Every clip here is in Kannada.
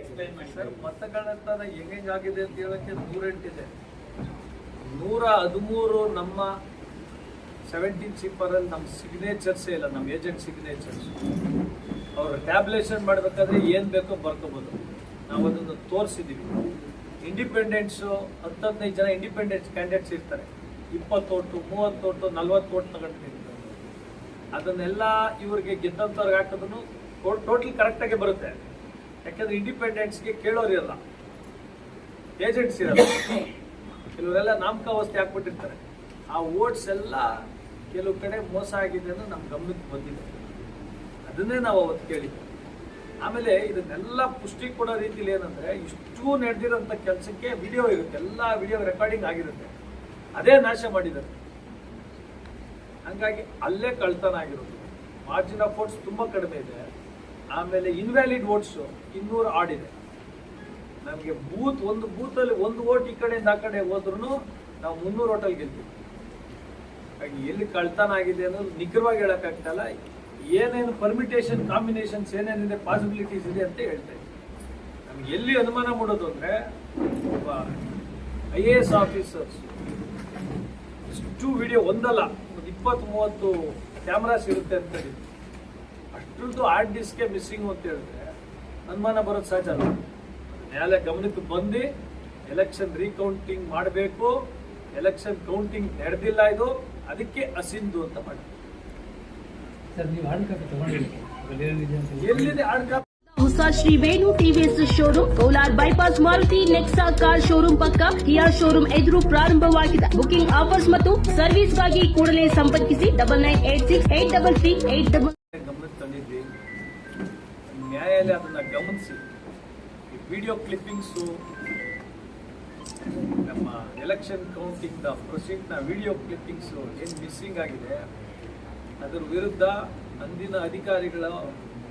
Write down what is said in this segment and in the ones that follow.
ಎಕ್ಸ್ಪ್ಲೈನ್ ಮಾಡಿ. ಸರ್ ಹೆಂಗಾಗಿದೆ ಅಂತ ಹೇಳಕ್ಕೆ ನೂರೆಂಟಿದೆ. ನೂರ ಹದಿಮೂರು ನಮ್ಮ ಸೆವೆಂಟೀನ್ ಸೀಪರಲ್ಲಿ ನಮ್ಮ ಸಿಗ್ನೇಚರ್ಸೇ ಇಲ್ಲ ನಮ್ಮ ಏಜೆಂಟ್ ಸಿಗ್ನೇಚರ್ಸ್ ಅವರು ಟ್ಯಾಬ್ಲೇಷನ್ ಮಾಡಬೇಕಾದ್ರೆ ಏನು ಬೇಕೋ ಬರ್ಕೋಬೋದು. ನಾವು ಅದನ್ನು ತೋರಿಸಿದ್ದೀವಿ ಇಂಡಿಪೆಂಡೆನ್ಸ್ ಹತ್ತು ಹದಿನೈದು ಜನ ಇಂಡಿಪೆಂಡೆನ್ಸ್ ಕ್ಯಾಂಡಿಡೇಟ್ಸ್ ಇರ್ತಾರೆ. ಇಪ್ಪತ್ತು ಓಟು, ಮೂವತ್ತು ಓಟು, ನಲ್ವತ್ತು ಓಟ್ ತಗೊಂಡಿರ್ತಾರೆ ಅದನ್ನೆಲ್ಲ ಇವರಿಗೆ ಗೆದ್ದಂಥವ್ರಿಗೆ ಹಾಕಿದ್ರು ಟೋಟಲ್ ಕರೆಕ್ಟಾಗಿ ಬರುತ್ತೆ. ಯಾಕಂದ್ರೆ ಇಂಡಿಪೆಂಡೆನ್ಸ್ಗೆ ಕೇಳೋರಿಲ್ಲ ಏಜೆಂಟ್ಸ್ ಇರಲ್ಲ ಕೆಲವರೆಲ್ಲ ನಾಮಕಾವಸ್ಥೆ ಹಾಕ್ಬಿಟ್ಟಿರ್ತಾರೆ. ಆ ಓಟ್ಸ್ ಎಲ್ಲ ಕೆಲವು ಕಡೆ ಮೋಸ ಆಗಿದೆ ಅನ್ನೋ ನಮ್ಮ ಗಮನಕ್ಕೆ ಬಂದಿದೆ. ಅದನ್ನೇ ನಾವು ಅವತ್ತು ಕೇಳಿದ್ವಿ ಆಮೇಲೆ ಇದನ್ನೆಲ್ಲ ಪುಷ್ಟಿ ಕೊಡೋ ರೀತಿಲಿ ಏನಂದ್ರೆ ಇಷ್ಟು ನಡೆದಿರೋಂಥ ಕೆಲಸಕ್ಕೆ ವಿಡಿಯೋ ಇರುತ್ತೆ. ಎಲ್ಲ ವಿಡಿಯೋ ರೆಕಾರ್ಡಿಂಗ್ ಆಗಿರುತ್ತೆ. ಅದೇ ನಾಶ ಮಾಡಿದ್ದಾರೆ. ಹಂಗಾಗಿ ಅಲ್ಲೇ ಕಳ್ತನ ಆಗಿರೋದು. ಮಾರ್ಜಿನ್ ಆಫ್ ಫೋರ್ಟ್ಸ್ ತುಂಬ ಕಡಿಮೆ ಇದೆ. ಆಮೇಲೆ ಇನ್ವ್ಯಾಲಿಡ್ ವೋಟ್ಸು ಇನ್ನೂರು ಆಡಿದೆ ನಮಗೆ ಬೂತ್, ಒಂದು ಬೂತಲ್ಲಿ ಒಂದು ಓಟ್ ಈ ಕಡೆಯಿಂದ ಆ ಕಡೆ ಹೋದ್ರೂ ನಾವು ಮುನ್ನೂರು ಓಟಲ್ಲಿ ಗೆಲ್ತೀವಿ. ಎಲ್ಲಿ ಕಳ್ತನ ಆಗಿದೆ ಅನ್ನೋದು ನಿಖರವಾಗಿ ಹೇಳೋಕ್ಕಾಗ್ತಲ್ಲ. ಏನೇನು ಪರ್ಮಿಟೇಷನ್ ಕಾಂಬಿನೇಷನ್ಸ್ ಏನೇನಿದೆ ಪಾಸಿಬಿಲಿಟೀಸ್ ಇದೆ ಅಂತ ಹೇಳ್ತಾ ಇದ್ದೀನಿ. ನಮ್ಗೆ ಎಲ್ಲಿ ಅನುಮಾನ ಮಾಡೋದು ಅಂದರೆ ಒಬ್ಬ ಐ ಎ ಎಸ್ ಆಫೀಸರ್ಸ್ ಇಷ್ಟು ವಿಡಿಯೋ ಒಂದಲ್ಲ, ಒಂದು ಇಪ್ಪತ್ತು ಮೂವತ್ತು ಕ್ಯಾಮ್ರಾಸ್ ಇರುತ್ತೆ ಅಂತ ಅಷ್ಟರದ್ದು ಹಾರ್ಡ್ ಡಿಸ್ಕೆ ಮಿಸ್ಸಿಂಗ್ ಅಂತ ಹೇಳಿದ್ರೆ ಅನುಮಾನ ಬರೋದು ಸಹಜ ಅಲ್ಲ ನ್ಯಾಯಾಲಯ ಗಮನಕ್ಕೆ ಬಂದು ಎಲೆಕ್ಷನ್ ರೀಕೌಂಟಿಂಗ್ ಮಾಡಬೇಕು ಎಲೆಕ್ಷನ್ ಕೌಂಟಿಂಗ್ ನಡೆದಿಲ್ಲ ಇದು ಅದಕ್ಕೆ ಅಸಿಂದು ಅಂತ ಮಾಡಿ. ಎಲ್ಲಿದೆ ಹಾರ್ಡ್ ಕಾಪಿ ಹೊಸ Shri Venu TVS showroom Kolar bypass Maruti Nexa car showroom ಪಕ್ಕ ಕಿಯಾ ಶೋರೂಮ್ ಎದುರು ಪ್ರಾರಂಭವಾಗಿದೆ ಬುಕಿಂಗ್ ಆಫರ್ಸ್ ಮತ್ತು ಸರ್ವಿಸ್ಗಾಗಿ ಕೂಡಲೇ ಸಂಪರ್ಕಿಸಿ double nine eight six eight double three eight double ನ್ಯಾಯಾಲಯ ಅದನ್ನ ಗಮನಿಸಿ. ಈ ವಿಡಿಯೋ ಕ್ಲಿಪ್ಪಿಂಗ್ಸು ನಮ್ಮ ಎಲೆಕ್ಷನ್ ಕೌಂಟಿಂಗ್ ದ ಪ್ರೊಸೀಡ್ನ ವಿಡಿಯೋ ಕ್ಲಿಪ್ಪಿಂಗ್ಸು ಏನು ಮಿಸ್ಸಿಂಗ್ ಆಗಿದೆ? ಅದರ ವಿರುದ್ಧ ಅಂದಿನ ಅಧಿಕಾರಿಗಳ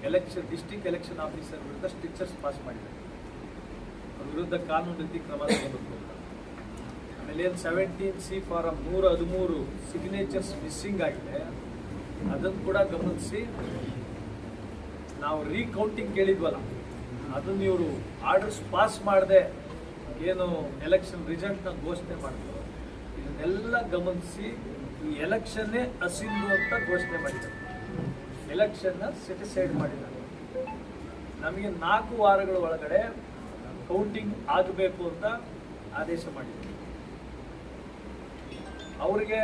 ಎಲೆಕ್ಷನ್ ಡಿಸ್ಟಿಕ್ ಎಲೆಕ್ಷನ್ ಆಫೀಸರ್ ವಿರುದ್ಧ ಸ್ಟಿಚರ್ಸ್ ಪಾಸ್ ಮಾಡಿದ್ದಾರೆ. ಅವ್ರ ವಿರುದ್ಧ ಕಾನೂನು ರೀತಿ ಕ್ರಮ ತಗೋಬೇಕು ಆಮೇಲೆ ಏನು ಸೆವೆಂಟೀನ್ ಸಿ ಫಾರಂ ನೂರ ಹದಿಮೂರು ಸಿಗ್ನೇಚರ್ಸ್ ಮಿಸ್ಸಿಂಗ್ ಆಗಿದೆ. ಅದನ್ನು ಕೂಡ ಗಮನಿಸಿ. ನಾವು ರೀಕೌಂಟಿಂಗ್ ಕೇಳಿದ್ವಲ್ಲ, ಅದನ್ನು ಇವರು ಆರ್ಡರ್ಸ್ ಪಾಸ್ ಮಾಡದೆ ಏನು ಎಲೆಕ್ಷನ್ ರಿಸಲ್ಟ್ನ ಘೋಷಣೆ ಮಾಡಿದ್ರು. ಇದನ್ನೆಲ್ಲ ಗಮನಿಸಿ ಈ ಎಲೆಕ್ಷನ್ನೇ ಅಸಿಂದು ಅಂತ ಘೋಷಣೆ ಮಾಡಿದ್ದಾರೆ ಎಲೆಕ್ಷನ್ನ ಸೆಟಿಸೈಡ್ ಮಾಡಿದ್ದಾರೆ ನಮಗೆ ನಾಲ್ಕು ವಾರಗಳ ಒಳಗಡೆ ಕೌಂಟಿಂಗ್ ಆಗಬೇಕು ಅಂತ ಆದೇಶ ಮಾಡಿದ್ದಾರೆ ಅವರಿಗೆ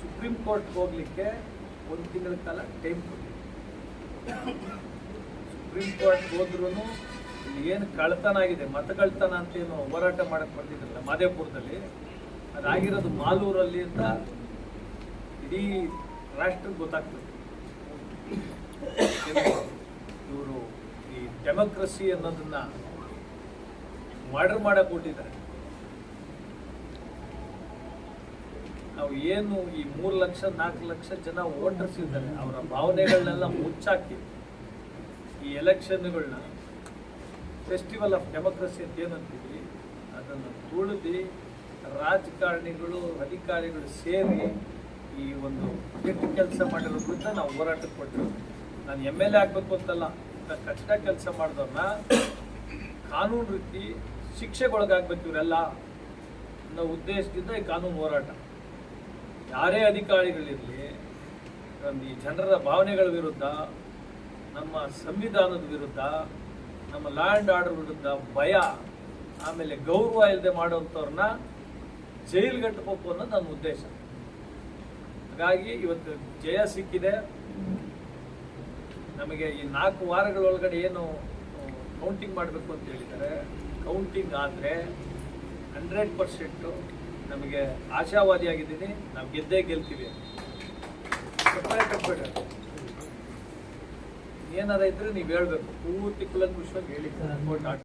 ಸುಪ್ರೀಂ ಕೋರ್ಟ್ ಹೋಗಲಿಕ್ಕೆ ಒಂದು ತಿಂಗಳ ಕಾಲ ಟೈಮ್ ಕೊಟ್ಟಿದೆ ಸುಪ್ರೀಂ ಕೋರ್ಟ್ ಹೋದ್ರೂ ಏನು ಕಳ್ತನ ಆಗಿದೆ ಮತ ಕಳ್ತನ ಅಂತ ಏನು ಹೋರಾಟ ಮಾಡಕ್ ಬಂದಿದ್ರಲ್ಲ ಮಾದೇಪುರದಲ್ಲಿ, ಅದಾಗಿರೋದು ಮಾಲೂರಲ್ಲಿ ಅಂತ ಇಡೀ ರಾಷ್ಟ್ರಕ್ಕೆ ಗೊತ್ತಾಗ್ತದೆ. ಇವರು ಈ ಡೆಮೋಕ್ರಸಿ ಅನ್ನೋದನ್ನ ಮರ್ಡರ್ ಮಾಡಕ್ ಕೊಟ್ಟಿದ್ದಾರೆ ನಾವು ಏನು ಈ ಮೂರು ಲಕ್ಷ, ನಾಲ್ಕು ಲಕ್ಷ ಜನ ವೋಟರ್ಸ್ ಇದ್ದಾರೆ ಅವರ ಭಾವನೆಗಳನ್ನೆಲ್ಲ ಮುಚ್ಚಾಕಿ ಈ ಎಲೆಕ್ಷನ್ಗಳನ್ನ ಫೆಸ್ಟಿವಲ್ ಆಫ್ ಡೆಮೋಕ್ರಸಿ ಅಂತ ಏನಂತೀವಿ, ಅದನ್ನು ತುಳಿದು ರಾಜಕಾರಣಿಗಳು, ಅಧಿಕಾರಿಗಳು ಸೇರಿ ಈ ಒಂದು ಕೆಟ್ಟ ಕೆಲಸ ಮಾಡಿರೋ ವಿರುದ್ಧ ನಾವು ಹೋರಾಟಕ್ಕೆ ಕೊಟ್ಟರು ನಾನು ಎಂ ಎಲ್ ಎ ಆಗಬೇಕು ಅಂತಲ್ಲ ಕಷ್ಟ ಕೆಲಸ ಮಾಡಿದವ್ರನ್ನ ಕಾನೂನು ರೀತಿ ಶಿಕ್ಷೆಗೊಳಗಾಗ್ಬೇಕು ಇವರೆಲ್ಲ ಅನ್ನೋ ಉದ್ದೇಶದಿಂದ ಈ ಕಾನೂನು ಹೋರಾಟ. ಯಾರೇ ಅಧಿಕಾರಿಗಳಿರಲಿ, ಈ ಜನರ ಭಾವನೆಗಳ ವಿರುದ್ಧ, ನಮ್ಮ ಸಂವಿಧಾನದ ವಿರುದ್ಧ, ನಮ್ಮ ಲ್ಯಾಂಡ್ ಆರ್ಡರ್ ವಿರುದ್ಧ ಭಯ, ಆಮೇಲೆ ಗೌರವ ಇಲ್ಲದೆ ಮಾಡುವಂಥವ್ರನ್ನ ಜೈಲ್ಗಟ್ಟಬೇಕು ಅನ್ನೋದು ನನ್ನ ಉದ್ದೇಶ. ಹಾಗಾಗಿ ಇವತ್ತು ಜಯ ಸಿಕ್ಕಿದೆ. ನಮಗೆ ಈ ನಾಲ್ಕು ವಾರಗಳೊಳಗಡೆ ಏನು ಕೌಂಟಿಂಗ್ ಮಾಡಬೇಕು ಅಂತ ಹೇಳಿದರೆ ಕೌಂಟಿಂಗ್ ಆದರೆ ಹಂಡ್ರೆಡ್ ಪರ್ಸೆಂಟು ನಮಗೆ ಆಶಾವಾದಿಯಾಗಿದ್ದೀನಿ ನಾವು ಗೆದ್ದೇ ಗೆಲ್ತೀವಿ ಏನಾರ ಇದ್ರೆ ನೀವು ಹೇಳ್ಬೇಕು. ಪೂರ್ತಿ ಕುಲಂಕುಷವಾಗಿ ಹೇಳಿ